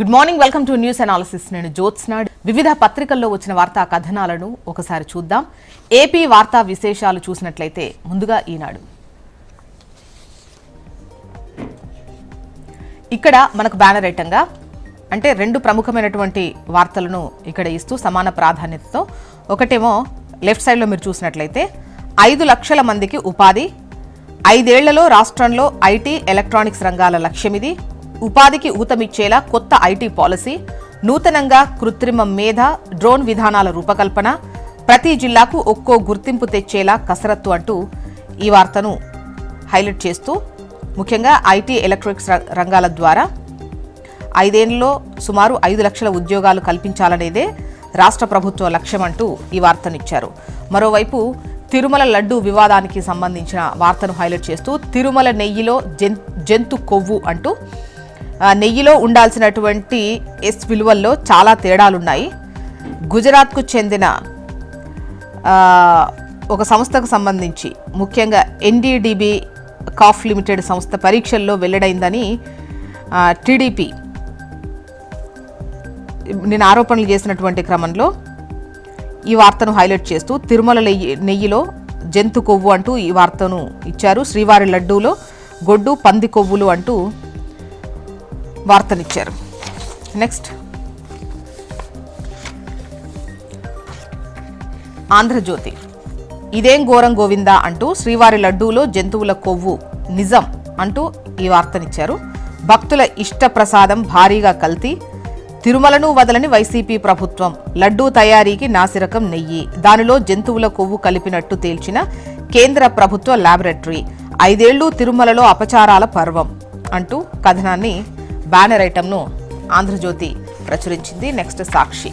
Good morning welcome to news analysis నేను జ్యోత్స్నాడ్ వివిధ పత్రికల్లో వచ్చిన వార్తా కథనాలను ఒకసారి చూద్దాం. ఏపీ వార్తా విశేషాలు చూసినట్లయితే ముందుగా ఈనాడు. ఇక్కడ మనకు బ్యానర్ ఐటంగా అంటే రెండు ప్రముఖమైనటువంటి వార్తలను ఇక్కడ ఇస్తూ సమాన ప్రాధాన్యతతో ఒకటేమో లెఫ్ట్ సైడ్లో మీరు చూసినట్లయితే ఐదు లక్షల మందికి ఉపాధి ఐదేళ్ళలో రాష్ట్రంలో ఐటీ ఎలక్ట్రానిక్స్ రంగాల లక్ష్యమిది ఉపాధికి ఊతమిచ్చేలా కొత్త ఐటీ పాలసీ నూతనంగా కృత్రిమ మేధ డ్రోన్ విధానాల రూపకల్పన ప్రతి జిల్లాకు ఒక్కో గుర్తింపు తెచ్చేలా కసరత్తు అంటూ ఈ వార్తను హైలైట్ చేస్తూ ముఖ్యంగా ఐటీ ఎలక్ట్రానిక్స్ ర- రంగాల ద్వారా ఐదేళ్ళలో సుమారు ఐదు లక్షల ఉద్యోగాలు కల్పించాలనేదే రాష్ట్ర ప్రభుత్వ లక్ష్యం అంటూ ఈ వార్తనిచ్చారు. మరోవైపు తిరుమల లడ్డు వివాదానికి సంబంధించిన వార్తను హైలైట్ చేస్తూ తిరుమల నెయ్యిలో జంతు కొవ్వు అంటూ నెయ్యిలో ఉండాల్సినటువంటి ఎస్ విలువల్లో చాలా తేడాలున్నాయి. గుజరాత్కు చెందిన ఒక సంస్థకు సంబంధించి ముఖ్యంగా ఎన్డీడీబీ కాఫ్ లిమిటెడ్ సంస్థ పరీక్షల్లో వెల్లడైందని టీడీపీ నేను ఆరోపణలు చేసినటువంటి క్రమంలో ఈ వార్తను హైలైట్ చేస్తూ తిరుమల నెయ్యి నెయ్యిలో జంతు కొవ్వు అంటూ ఈ వార్తను ఇచ్చారు. శ్రీవారి లడ్డూలో గొడ్డు పంది కొవ్వులు అంటూ వార్తనిచ్చారు నెక్స్ట్ ఆంధ్రజ్యోతి. ఇదేం ఘోరం గోవిందా అంటూ శ్రీవారి లడ్డూలో జంతువుల కొవ్వు నిజం అంటూ ఈ వార్తనిచ్చారు. భక్తుల ఇష్ట ప్రసాదం భారీగా కల్తీ తిరుమలను వదలని వైసీపీ ప్రభుత్వం లడ్డూ తయారీకి నాసిరకం నెయ్యి దానిలో జంతువుల కొవ్వు కలిపినట్టు తేల్చిన కేంద్ర ప్రభుత్వ ల్యాబొరేటరీ ఐదేళ్ళు తిరుమలలో అపచారాల పర్వం అంటూ కథనాన్ని బ్యానర్ ఐటమ్ను ఆంధ్రజ్యోతి ప్రచురించింది. నెక్స్ట్ సాక్షి.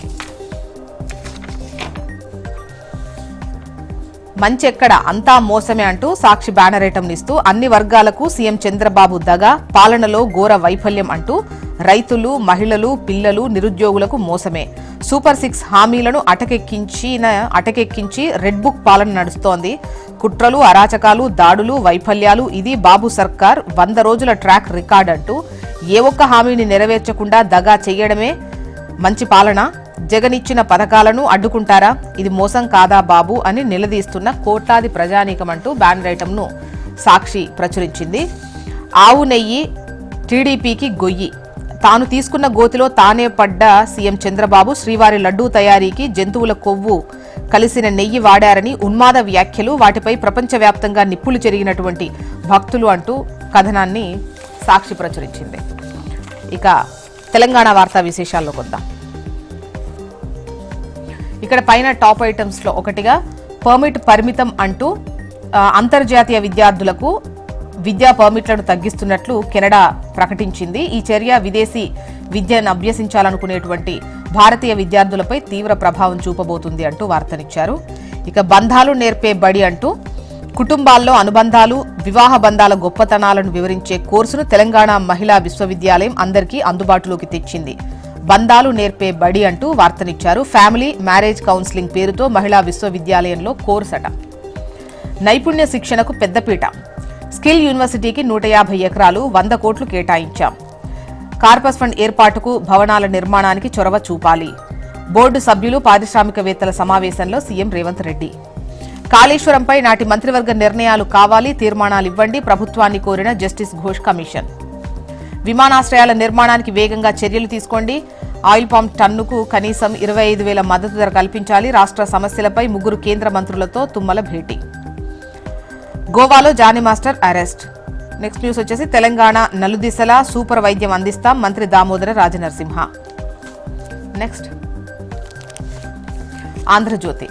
మంచెక్కడ అంతా మోసమే అంటూ సాక్షి బ్యానర్ ఇస్తూ అన్ని వర్గాలకు సీఎం చంద్రబాబు దగా పాలనలో ఘోర వైఫల్యం అంటూ రైతులు మహిళలు పిల్లలు నిరుద్యోగులకు మోసమే. సూపర్ సిక్స్ హామీలను అటకెక్కించిన అటకెక్కించి రెడ్ బుక్ పాలన నడుస్తోంది. కుట్రలు అరాచకాలు దాడులు వైఫల్యాలు ఇది బాబు సర్కార్ వంద రోజుల ట్రాక్ రికార్డ్ అంటూ ఏ ఒక్క హామీని నెరవేర్చకుండా దగా చేయడమే మంచి పాలన. జగన్ ఇచ్చిన పథకాలను అడ్డుకుంటారా? ఇది మోసం కాదా బాబు అని నిలదీస్తున్న కోట్లాది ప్రజానీకం అంటూ బ్యానర్ ఐటమ్ను సాక్షి ప్రచురించింది. ఆవు నెయ్యి టీడీపీకి గొయ్యి. తాను తీసుకున్న గోతిలో తానే పడ్డ సీఎం చంద్రబాబు శ్రీవారి లడ్డూ తయారీకి జంతువుల కొవ్వు కలిసిన నెయ్యి వాడారని ఉన్మాద వ్యాఖ్యలు వాటిపై ప్రపంచవ్యాప్తంగా నిప్పులు చెరిగినటువంటి భక్తులు అంటూ కథనాన్ని సాక్షి ప్రచురించింది. ఇక తెలంగాణ వార్తా విశేషాల్లోకి వద్దాం ఇక్కడ పైన టాప్ ఐటమ్స్లో ఒకటిగా పర్మిట్ పరిమితం అంటూ అంతర్జాతీయ విద్యార్థులకు విద్యా పర్మిట్లను తగ్గిస్తున్నట్లు కెనడా ప్రకటించింది. ఈ చర్య విదేశీ విద్యను అభ్యసించాలనుకునేటువంటి భారతీయ విద్యార్థులపై తీవ్ర ప్రభావం చూపబోతుంది అంటూ వార్తనిచ్చారు. ఇక బంధాలు నేర్పే బడి అంటూ కుటుంబాల్లో అనుబంధాలు వివాహ బంధాల గొప్పతనాలను వివరించే కోర్సును తెలంగాణ మహిళా విశ్వవిద్యాలయం అందరికీ అందుబాటులోకి తెచ్చింది. బంధాలు నేర్పే బడి అంటూ వార్తనిచ్చారు. ఫ్యామిలీ మ్యారేజ్ కౌన్సిలింగ్ పేరుతో మహిళా విశ్వవిద్యాలయంలో కోర్స్ అట నైపుణ్య శిక్షణకు పెద్దపీట. స్కిల్ యూనివర్సిటీకి నూట యాభై ఎకరాలు వంద కోట్లు కేటాయించాం. కార్పస్ ఫండ్ ఏర్పాటుకు భవనాల నిర్మాణానికి చొరవ చూపాలి. బోర్డు సభ్యులు పారిశ్రామికవేత్తల సమావేశంలో సీఎం రేవంత్ రెడ్డి. కాళేశ్వరంపై నాటి మంత్రివర్గ నిర్ణయాలు కావాలి తీర్మానాలు ఇవ్వండి ప్రభుత్వాన్ని కోరిన జస్టిస్ ఘోష్ కమిషన్. విమానాశ్రయాల నిర్మాణానికి వేగంగా చర్యలు తీసుకోండి. ఆయిల్ పామ్ టన్నుకు కనీసం ఇరవై ఐదు వేల మద్దతు ధర కల్పించాలి. రాష్ట్ర సమస్యలపై ముగ్గురు కేంద్ర మంత్రులతో తుమ్మల భేటీ. గోవాలో Jani master arrest. Next news వచ్చేసి తెలంగాణ నలుదిశల సూపర్ వైద్యం అందిస్తాం మంత్రి దామోదర రాజనరసింహ. నెక్స్ట్. ఆంధ్రజ్యోతి.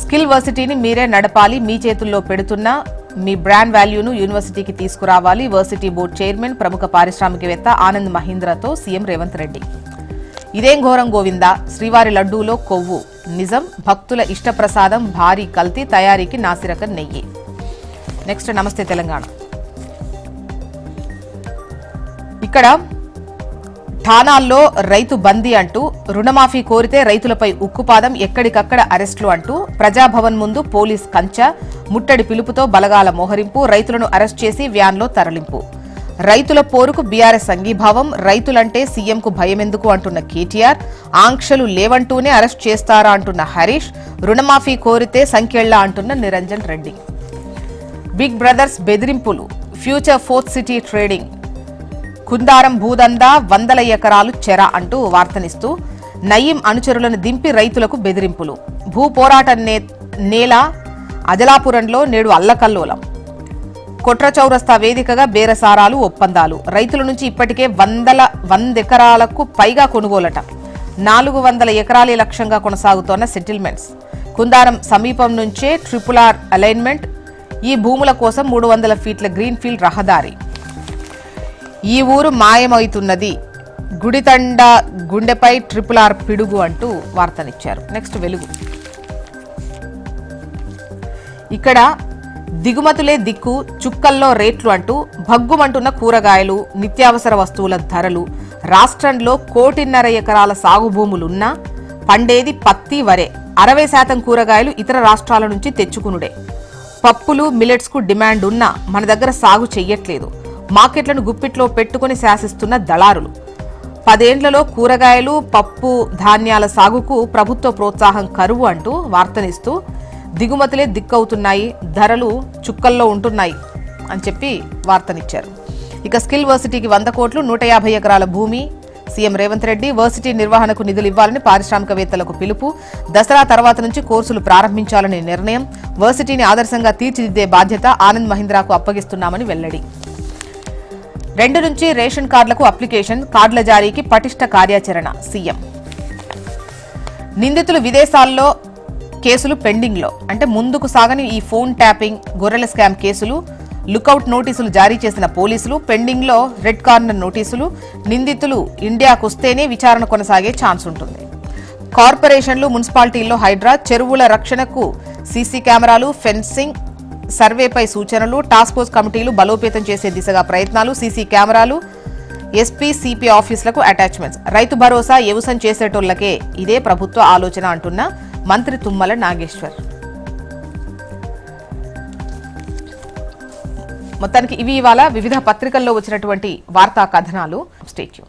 స్కిల్ వర్సిటీని మీరే నడపాలి మీ చేతుల్లో పెడుతున్న మీ బ్రాండ్ వాల్యూను యూనివర్సిటీకి తీసుకురావాలి. వర్సిటీ బోర్డు చైర్మన్ ప్రముఖ పారిశ్రామికవేత్త ఆనంద్ మహీంద్రతో సీఎం రేవంత్ రెడ్డి. ఇదేం ఘోరం గోవిందా? శ్రీవారి లడ్డూలో కొవ్వు. నిజం భక్తుల ఇష్టప్రసాదం భారీ కల్తీ తయారీకి నాసిరకం నెయ్యి. నెక్స్ట్ నమస్తే తెలంగాణ. ఇక్కడ ఠానాల్లో రైతు బందీ అంటూ రుణమాఫీ కోరితే రైతులపై ఉక్కుపాదం ఎక్కడికక్కడ అరెస్టులు అంటూ ప్రజాభవన్ ముందు పోలీస్ కంచ ముట్టడి పిలుపుతో బలగాల మోహరింపు రైతులను అరెస్ట్ చేసి వ్యాన్లో తరలింపు. రైతుల పోరుకు బీఆర్ఎస్ సంఘీభావం రైతులంటే సీఎంకు భయమెందుకు అంటున్న కేటీఆర్ ఆంక్షలు లేవంటూనే అరెస్ట్ చేస్తారా అంటున్న హరీష్ రుణమాఫీ కోరితే సంఖ్యళ్ళా అంటున్న నిరంజన్ రెడ్డి. బిగ్ బ్రదర్స్ బెదిరింపులు future fourth city trading. Kundaram భూదందా వందల ఎకరాలు చెర అంటూ వార్తనిస్తూ నయీం అనుచరులను దింపి రైతులకు బెదిరింపులు. భూ పోరాట నే నేల అజలాపురంలో నేడు అల్లకల్లోలం. కొట్ర చౌరస్తా వేదికగా బేరసారాలు ఒప్పందాలు. రైతుల నుంచి ఇప్పటికే వందల వంద ఎకరాలకు పైగా కొనుగోలట. నాలుగు వందల ఎకరాలే లక్ష్యంగా కొనసాగుతోన్న సెటిల్మెంట్స్. కుందారం సమీపం నుంచే ట్రిపుల్ ఆర్ అలైన్మెంట్. ఈ భూముల కోసం మూడు వందల ఫీట్ల గ్రీన్ఫీల్డ్ రహదారి. ఈ ఊరు మాయమవుతున్నది. గుడితండ గుండెపై ట్రిపుల్ ఆర్ పిడుగు అంటూ వార్తనిచ్చారు. నెక్స్ట్ వెలుగు. ఇక్కడ దిగుమతులే దిక్కు చుక్కల్లో రేట్లు అంటూ భగ్గుమంటున్న కూరగాయలు నిత్యావసర వస్తువుల ధరలు రాష్ట్రంలో కోటిన్నర ఎకరాల సాగు భూములున్నా పండేది పత్తి వరే. అరవై శాతం కూరగాయలు ఇతర రాష్ట్రాల నుంచి తెచ్చుకునుడే. పప్పులు మిలెట్స్కు డిమాండ్ ఉన్నా మన దగ్గర సాగు చెయ్యట్లేదు. మార్కెట్లను గుప్పిట్లో పెట్టుకుని శాసిస్తున్న దళారులు. పదేండ్లలో కూరగాయలు పప్పు ధాన్యాల సాగుకు ప్రభుత్వ ప్రోత్సాహం కరువు అంటూ వార్తనిస్తూ దిగుమతులే దిక్కవుతున్నాయి ధరలు చుక్కల్లో ఉంటున్నాయి అని చెప్పి వార్తనిచ్చారు. ఇక స్కిల్ వర్సిటీకి వంద కోట్లు నూట యాభై ఎకరాల భూమి. సీఎం రేవంత్ రెడ్డి వర్సిటీ నిర్వహణకు నిధులు ఇవ్వాలని పారిశ్రామికవేత్తలకు పిలుపు. దసరా తర్వాత నుంచి కోర్సులు ప్రారంభించాలని నిర్ణయం. వర్సిటీని ఆదర్శంగా తీర్చిదిద్దే బాధ్యత ఆనంద్ మహీంద్రాకు అప్పగిస్తున్నామని వెల్లడి. రెండు నుంచి రేషన్ కార్డులకు అప్లికేషన్ కార్డుల జారీకి పటిష్ట కార్యాచరణ సీఎం. నిందితులు విదేశాల్లో కేసులు పెండింగ్లో. అంటే ముందుకు సాగని ఈ ఫోన్ ట్యాపింగ్ గొర్రెల స్కామ్ కేసులు లుకౌట్ నోటీసులు జారీ చేసిన పోలీసులు పెండింగ్లో రెడ్ కార్నర్ నోటీసులు నిందితులు ఇండియాకు వస్తేనే విచారణ కొనసాగే ఛాన్స్ ఉంటుంది. కార్పొరేషన్లు మున్సిపాలిటీల్లో హైడ్రా చెరువుల రక్షణకు సీసీ కెమెరాలు ఫెన్సింగ్ సర్వేపై సూచనలు టాస్క్ ఫోర్స్ కమిటీలు బలోపేతం చేసే దిశగా ప్రయత్నాలు సీసీ కెమెరాలు ఎస్పీ సిపి ఆఫీసులకు అటాచ్మెంట్స్. రైతు భరోసా వ్యవసాయం చేసేటోళ్ళకే ఇదే ప్రభుత్వ ఆలోచన అంటున్న మంత్రి తుమ్మల నాగేశ్వర్. మొత్తానికి ఇవి ఇవాళ వివిధ పత్రికల్లో వచ్చినటువంటి వార్తా కథనాలు. స్టేట్యూ